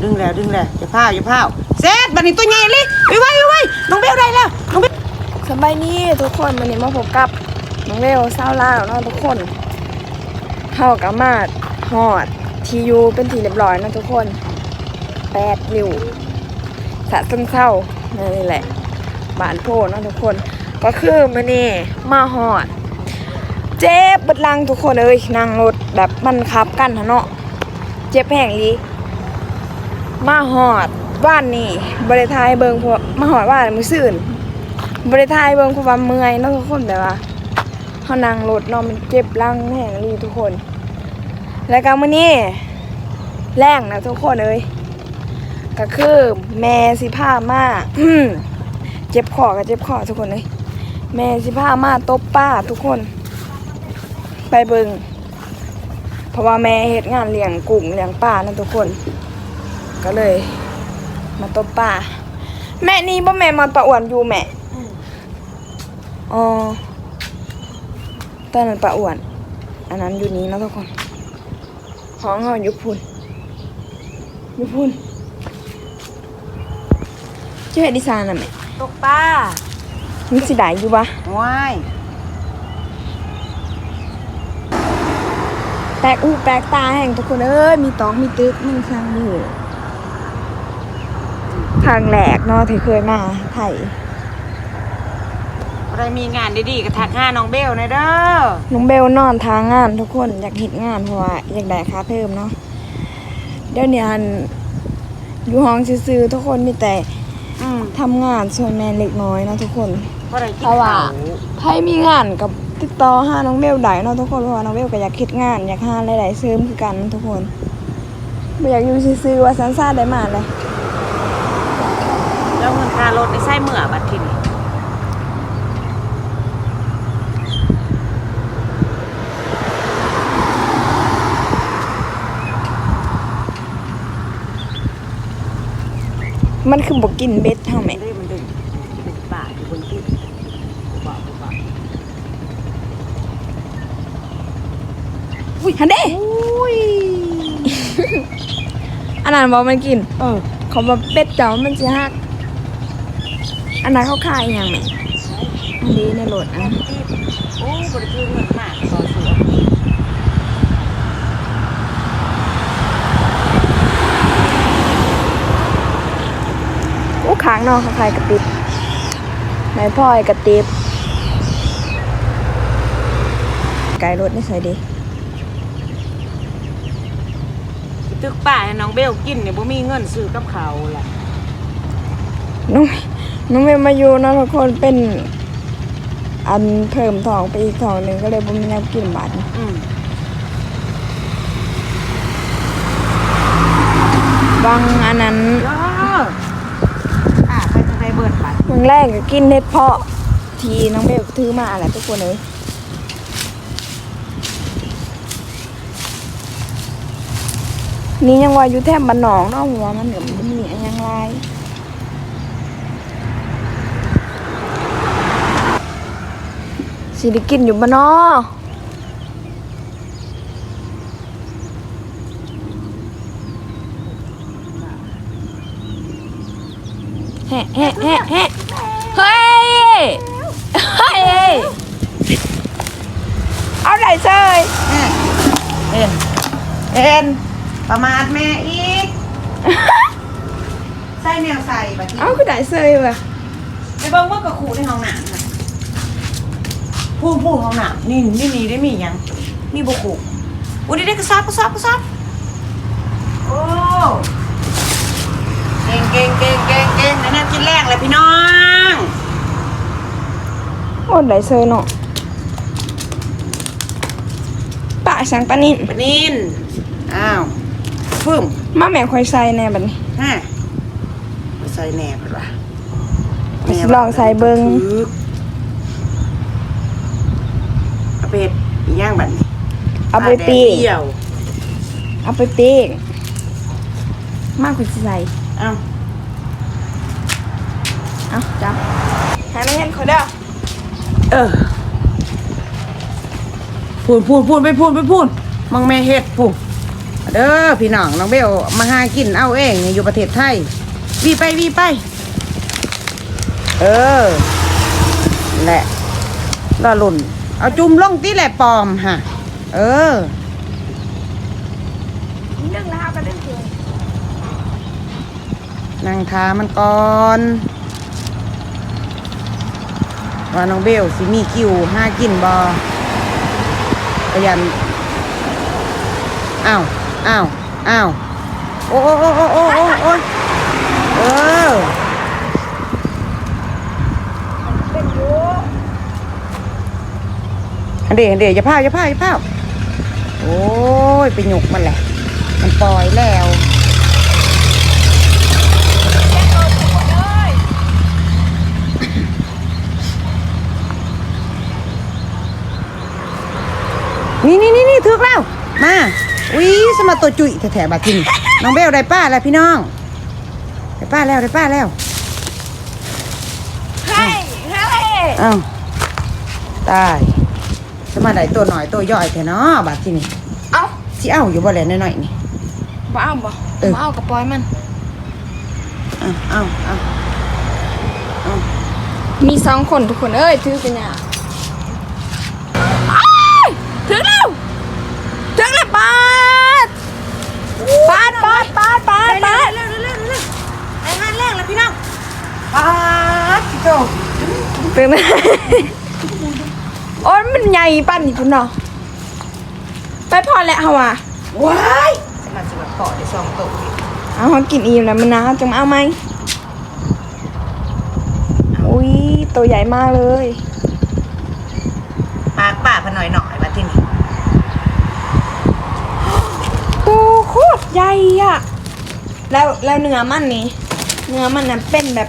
แล้วดึงแล้วดึงแล้วอย่าพาวอย่าพาวเสร็จบัดนี้ตัวใหญ่เลยไว้ไว้ไว้ไว้น้องเบลได้แล้วน้องเบลสบายดีทุกคนวันนี้มาพบกับน้องเวลเศร้าล่าวเนาะทุกคนเข้ากับมาดฮอดทียูเป็นทีเรียบร้อยนะทุกคนแปดริวสะซึมเศร้านี่แหละบ้านโพนะทุกคนก็คือมื่อนี้มาฮอด เจ็บบัดลังทุกคนเอ้ยนั่งรถแบบมันขับกันเนาะเจ็บแห้งลี มาฮอดบ้านนี่บริทายเบิงพราะมาฮอดบ้านมือซื่นบริทายเบิงพราะว่าเมื่อยเนาะทุกคนแบบว่าเฮานั่งรถเนาะมันเจ็บหลังแห้งรีทุกคน แล้วก็มื้อนี้แรงนะทุกคนเอ้ยก็คือแม่สิพามาเจ็บคอก็เจ็บคอทุกคนเอ้ยแม่สิพามาตบป้าทุกคน ไปเบิงเพราะว่าแม่เฮ็ดงานเลี้ยงกุ้งเลี้ยงปลานะทุกคน ก็เลย มาตบป้าแม่นี่บ่แม่มาประอวนอยู่แม่อ๋อตอนนั้นปลาอ้วน อันนั้นอยู่นี้เนาะทุกคนห้องเขาอยู่พุ่นอยู่พุ่นเจ้าเฮ็ดดิซานน่ะแม่ตกป้ามันสิได้อยู่ปะว้ายแปลกอู้แปลกตาแห่งทุกคนเอ้ยมีตองมีตึกมึงสร้างมือ ทางแหลกเนาะที่เคยมาไทยอะไรมีงานดีๆก็ทักหาน้องเบลหน่อยเด้อ น้องเบลนอนทางงานทุกคนอยากเห็นงานเพราะว่าอยากได้ค่าเพิ่มเนาะ เดี๋ยวนี้อันอยู่ห้องซื้อๆทุกคนมีแต่อืมทำงานส่วนแม่เล็กน้อยเนาะทุกคน เพราะอะไรกินเพราะว่า ข้าวไทยมีงานกับติดต่อหาน้องเบลได้เนาะทุกคนเพราะว่าน้องเบลก็อยากคิดงานอยากหาหลายๆเสริมคือกันทุกคนบ่อยากอยู่ซื่อๆว่าสันซ่าได้มาเลย แล้วเงินค่ารถในไส้เหมื่อบัดทีนี้มันคือบ่กินเบ็ดเท่าแม่มันได้มันดึงเป็นป่าอยู่บนที่ป่าป่าอุ้ยฮันเด้อุ้ยอันนั้นบ่มันกิน เออ เขาบอกเป็ดเจ้ามันสิฮัก อันนั้นเขาขายอหย่างแม่อันนี้ในรถอะโอ้บริคือเงินมากต่อเสืออู้ค้างเนอกเขาขายกระติบไม้พลอยกระติบไก่รถนี่ใส่ดีตึกป่าให้น้องเบลกินเนี่ยบ่มีเงินซื้อกับเขาวล่ะน้อง น้องเมย์มาอยู่เนาะทุกคนเป็น อันเพิ่มทองไปอีกทองหนึ่งก็เลยบ่มีแนวกินบาทอืมบางอันนั้นเอออ่าไปทางไหนเบิดบัดบางแรกก็กินเน็ดเพาะทีน้องเบลก็ถือมาแหละทุกคนเลยนี่ยังว่าอยู่แทบบ้านหนองเนาะหัวมันเหนือมันมีอันยังไร สิได้กินอยู่บ้านนอแฮะแฮะแฮะแฮะเฮ้ย เฮ้ย เอาไหนเซยเอ็นเอ็นประมาทแม่อีก ใส่แนวใส่บัดทีเอาคือไหนเซยวะไปเบิ่งว่ากระขู่ในห้องน้ำน่ะ พูดพูดห้องน้ำนี่นี่มีได้มีหยังมีบุขู่อุ้ยได้กระซับกระซับกระซับโอ้เก่งเก่งเก่งเก่งเก่งนั่นน่ะกินแรกเลยพี่น้องโอ้ไหนเซยเนาะปะสังปะนินปะนินอ้าวพึ่มมาแม่คอยใส่แน่บัดนี้ฮะไปใส่แหนบเลยว่ะไปสิลองใส่เบิ่งคึกเอาไปเฮ็ดอีห ย่างบัดนี้เอาไปปีกปลาแดดเดี่ยวเอาไปปีกมากกว่าสิใส่เอ้าเอาจับหาไม่เห็นเขาเด้อเออพูนพูนพูนไปพูนไปพูนมังแม่เฮ็ดพูนไปเด้อพี่น้องน้องเบลมาหากินเอาเองนี่อยู่ประเทศไทยวีไปวีไป เออนั่นแหละรอลุ่น เอาจุ่มลงที่แหละปลอมฮะเออนึ่งแล้วก็นึ่งเลยนั่งทามันก่อนว่าน้องเบลสิมีคิวห้ากินบอพยันอ้าวอ้าวอ้าวโอ้โอ้โอ้โอ้โอ้โอ้โอ้ยเออ เป็นอยู อันเดี๋ยวอันเดี๋ยวอย่าพาวอย่าพาวอย่าพาวโอ้ยไปหยกมันแหละ มันปล่อยแล้วนี่นี่นี่นี่ถึกแล้ว มาอุ้ยสมาตัวจุยแถๆบาทินน้องเบลได้ป้าแล้วพี่น้องได้ป้าแล้วได้ป้าแล้วให้ให้อ้าวตาย สมาได้ตัวหน่อยตัวย่อยแท้เนาะบาทินี่เอาสิเอาอยู่บ่แหละน้อยๆนี่ บ่เอาบ่เออ บ่เอากระปอยมันเอาเอาเอาเอามีสองคนทุกคนเอ้ยถือกันเนี่ยอ้ายถึงแล้วถึงแล้วปาดปาดปาดปาดปาดปาดเร็วเร็วเร็วเร็วไอ้งานแรกแล้วพี่น้องปาดพี่โจ ถึงแล้ว โอ้ยมันใหญ่ปั่นนี่คุณเนาะไปพอแล้วเฮาว่ะว้ายสมาชิกเกาะได้สองตัวเอาเขากินอิ่มแล้วมันนะจะมาเอาไหมอุ้ยตัวใหญ่มากเลยปากป่าพะหน่อยหน่อยมาที่นี่ตัวโคตรใหญ่อะแล้วแล้วเนื้อมันนี่เนื้อมันน่ะเป็นแบบ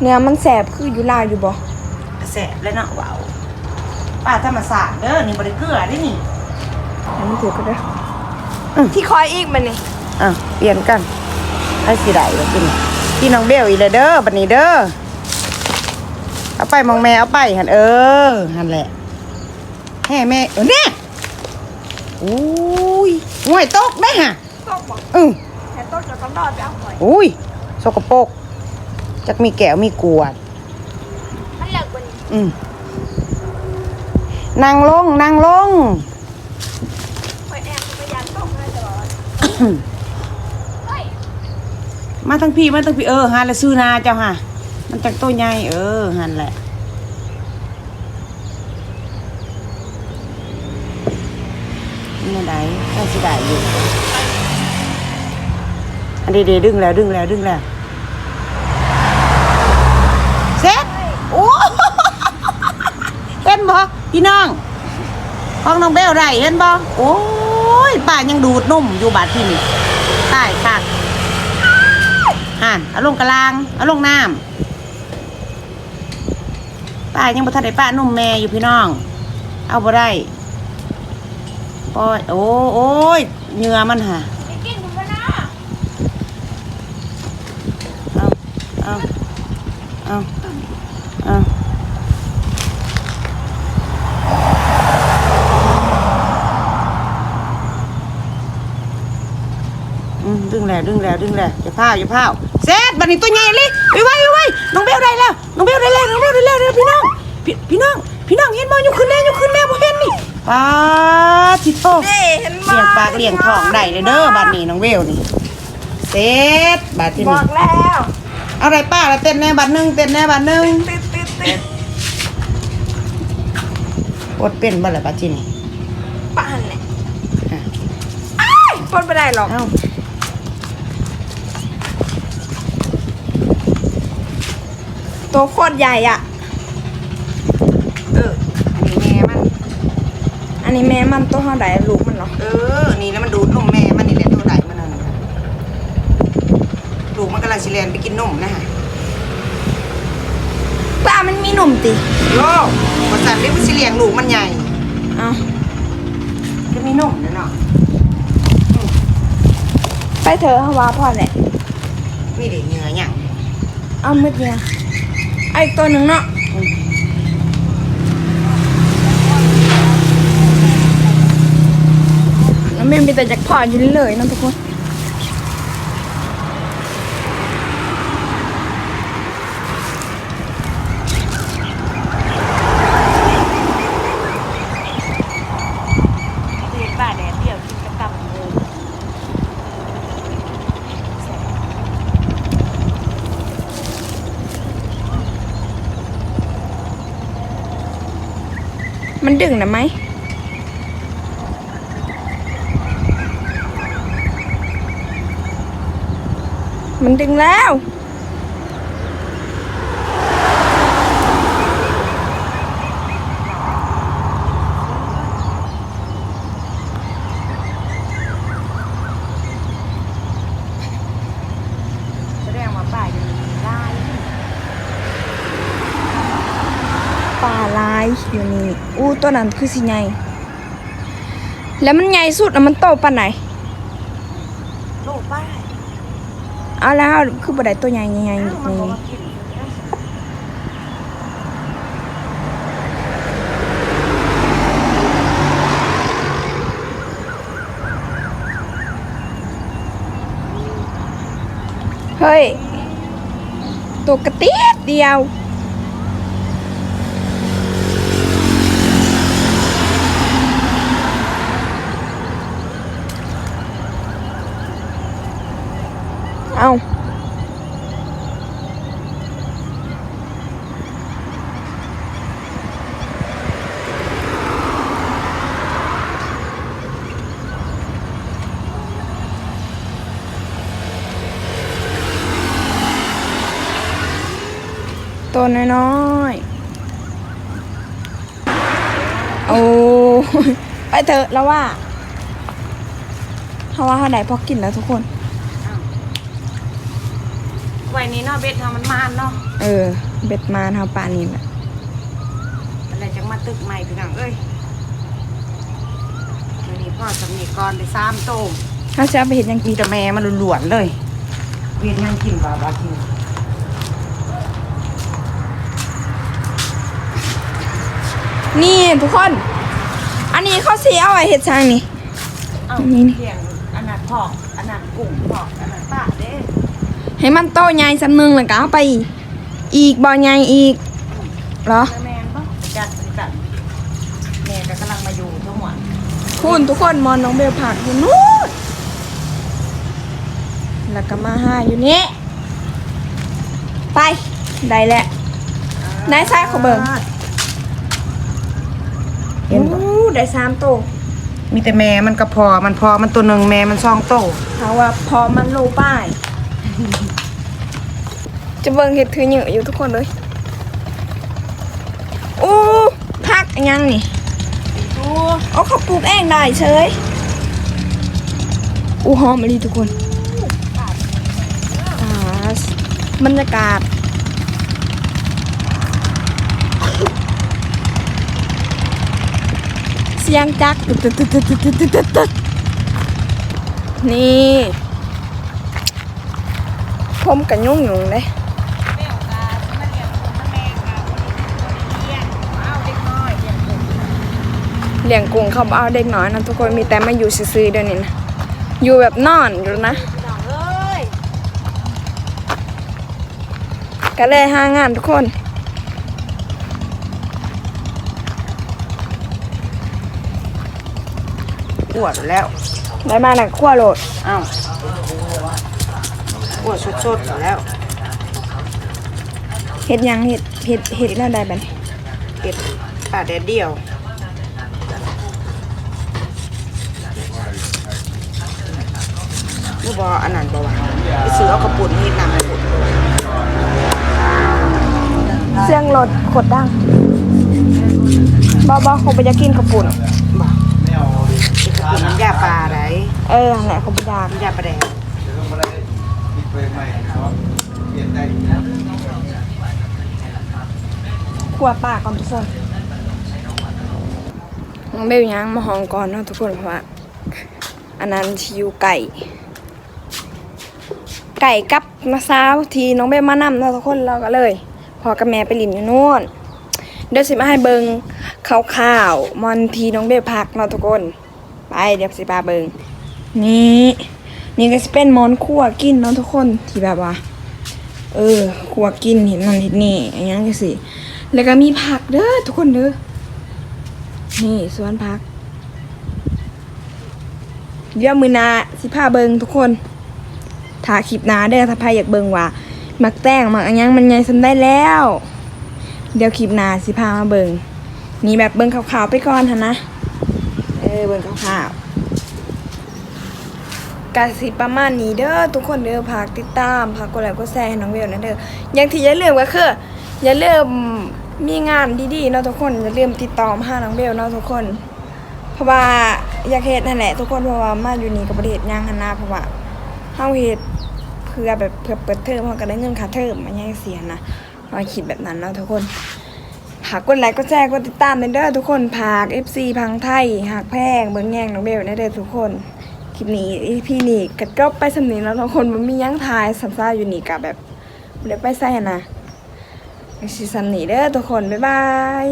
เนื้อมันแสบคืออยู่ลาวอยู่บ่แสบแล้วเนาะว้าว ป้าธรรมศาสตร์เด้อนี่บริเกลือได้นี่อันนี้ถือก็ได้อืมที่คอยอีกมันนี่อะเปลี่ยนกันให้สิได้มาที่นี่พี่น้องเบลอีเลยเด้อบัดนี้เด้อเอาไปมองแม่เอาไปหันเออหันแหละแห่แม่เออเนี่ยอุ้ยห่วยตกได้ฮะตกบ่อือแต่ตกจะต้องรอดไปเอาหอยอุ้ยสกปรกจักมีแก้วมีกวดมันเลิกกว่านี้อืม นั่งลง นั่งลงคอยแอบไปยันตกมาตลอดเฮ้ยมาทั้งพี่มาทั้งพี่เออหันและซื้อนาเจ้าฮะมันจักตัวใหญ่เออหันแหละนี่ได้ได้สิได้อยู่อันนี้เดดึงแล้วดึงแล้วดึงแล้วเซ็ตโอ้ เห็นบ่ พี่น้องห้องน้องเบลได้เห็นบ่โอ้ยป้ายังดูดนุ่มอยู่บาดที่นี่ใต้คักห่านเอาลงกระลางเอาลงน้ำป้ายังบ่ทันได้ป้านุ่มแม่อยู่พี่น้อง เอาบ่ได้ปอยโอ้โอ้ยเหงื่อมันห่ะไปกินคุณพนะเอาเอาเอาเอาอืมดึง แล้วดึงแล้วดึงแล้วอย่าพาวอย่าพาวเซตบัดนี้ตัวใหญ่เลยไปไว้ไปไว้น้องเบลได้แล้วน้องเบลได้แล้วน้องเบลได้แล้วเด้อพี่น้องพี่พี่น้องพี่น้องเห็นบ่ยกขึ้นแน่ยกขึ้นแน่บ่เห็นนี่ป้าดทิโตเด้เห็นบ่เลี้ยงปากเลี้ยงท้องได้เลยเด้อบัดนี้น้องเบลนี่เซตบัดที่บนี่อกแล้วเอาอะไรป้าอะไรเต้นแน่บัดหนึงเต้นแน่บัดหนึงติดติดติดอดเป็นบ่ล่ะบัดที่นี่ป่านเนี่ยอะอ้ายปนไปได้หรอก เอ้า ตัวโคตรใหญ่อะ เออ อันนี้แม่มัน อันนี้แม่มันตัวเท่าไหร่ลูกมันเหรอเออ นี่แล้วมันดูดนมแม่มันนี่แหละตัวใดมันนั่นน่ะลูกมันกำลังสิแลนไปกินนมนะฮะป้ามันมีหนุ่มติโลกภาษาเรียกว่าสิเลี้ยงลูกมันใหญ่เอาจะมีนมนะเนาะไปเถอะฮาวาพ่อแหละ มีเด็กเหงื่อหยัง เอาเมื่อกี้ไอ ไอ้ตัวหนึ่งเนาะแล้วเมไม่มีแต่จากพออยู่เลยนะทุกคน đừng là máy mình đừng lao. ตัวนั้นคือสิใหญ่แล้วมันใหญ่สุดแล้วมันโตปานไหนโลกป้าเอาแล้วคือบ่ได้ตัวใหญ่ใหญ่ๆแบบมันนี้บอกว่ากินเฮ้ยตัวกระเตียดเดียว เอาตัวน้อยๆ โอ้ไปเถอะแล้วว่าเพราะว่าเขาได้พอกินแล้วทุกคน นี้เนาะเบ็ดทำมันมานเนาะเออ เบ็ดมาทำปลานี่แหละอะไรจังมาตึกใหม่พี่น้องเอ้ยวันนี้พ่อสำนีกรได้สามโตมถ้าจะเอาไปเห็นยังมีแต่แม่มันหลวนๆเลย เวียนยังกินบาบากินนี่ทุกคน อันนี้เขาสีเอาไว้เห็ดช่างนี่ เอ้านี่นี่เพียงอันนั้นพอกอันนั้นกุ้งพอกอันนั้นป้าเด้ ให้มันโตใหญ่สักหนึ่งแล้วก็เอาไป อีกบ่อใหญ่อีกเหรอแม่นปะจัดจัดแม่ก็กำลังมาอยู่ทั้งหมดคุณทุกคนมอนน้องเบลผักอยู่นู้นแล้วก็มาหาอยู่นี่ไปได้แล้วนายซ้ายเขาเบิ่งเห็นปะอู้ได้สามโตวมีแต่แม่มันก็พอมันพอมันตัวหนึ่งแม่มันซองโตเขาว่าพอมันโลป้าย จะเบิ่งเห็ดถือเหยอะอยู่ทุกคนเลยอู้พักยังนี่โอ้เอาเขาปลูกเองได้เฉยอู้หอมเลยทุกคนบรรยากาศเสียงจักตึ๊ดตึ๊ดตึ๊ดตึ๊ดตึ๊ดตึ๊ดนี่ ผมกับยุ่งยุ่งเลยแม่กามาเลี้ยงคนแม่กาเลี้ยงเอาเด็กน้อยเลี้ยงคนเลี้ยงกุ้งเขาบ่เอาเด็กน้อยนะทุกคนมีแต่มาอยู่ซื่อๆเดี๋ยวนี้นะอยู่แบบนอนอยู่นะพี่น้องเอ้ยก็เลยหางานทุกคนปวดแล้ว ได้มาหนักขั้วโหลดอ้าว ปวดสดๆแล้วเห็ดหยังเห็ดเห็ดเห็ดแล้วได้บัดนเก็บป่าแดดเดียวนี่บออันนั้นบอวะไปซื้อเอากระปุกนี่นำไปปุกเสียงรถขดดังบอบอเขาไปอยากกินกระปุ่นบอกกระปุกน้ำยาปลาอะไรเออนั่นแหละเขาไปอยากน้ำยาปลาแดง ขัวปากก่อนทุกคนน้องเบลย่างมาห้องก่อนเนาะทุกคนเพราะว่าอันนั้นชิวไก่ ไก่กับมะซาวทีน้องเบลมานำเนาะทุกคนเราก็เลย พอกับแม่ไปลินอยู่นู่นเดี๋ยวสิมาให้เบิงข่าวๆมอนทีน้องเบลพักเนาะทุกคน ไปเดี๋ยวสิพาเบิงนี่ นี่ก็จะเป็นมอนคั่วกินเนาะทุกคนที่แบบว่า เออคั่วกินเห็นนั่นเห็นนี่อย่างงี้ก็สิแล้วก็มีผักเด้อทุกคนเด้อนี่สวนผักเดี๋ยวมือนาสิพาเบิงทุกคนถ้าคลิปนาเด้ถ้าใครอยากเบิงว่ามักแต่งมักอันยังมันใหญ่สันได้แล้ว เดี๋ยวคลิปนาสิพามาเบิงนี่แบบเบิงขาวๆไปก่อนหั่นนะเออเบิงขาวๆ กาสิประมาณนี้เด้อทุกคนเด้อฝากติดตามฝากกดไลค์กดแชร์ให้น้องเวลนะเด้ออย่างที่อย่าลืมก็คืออย่าลืมมีงานดีๆเนาะทุกคนอย่าลืมติดต่อมาหาน้องเบลเนาะทุกคน เพราะว่าอยากเฮ็ดนั่นแหละทุกคนเพราะว่ามาอยู่นี่ก็บ่ได้เฮ็ดหยังหันนะเพราะว่าเฮาเฮ็ดเพื่อแบบเพื่อเปิดเทอมเฮาก็ได้เงินค่าเทอมมันยังเสียนะเฮาคิดแบบนั้นเนาะทุกคนฝากกดไลค์กดแชร์กดติดตามเด้อทุกคนฝาก FC พังไทยหากแพงเบิ่งแย่งน้องเบลเด้อทุกคน คลิปนี้พี่นี่ก็ก็ไปสำนี้แล้วทุกคนมันมียังทายสัมภาอยู่นี่กับแบบบ่ได้ไปใส่นะสิสำนีเด้อทุกคน บ๊ายบาย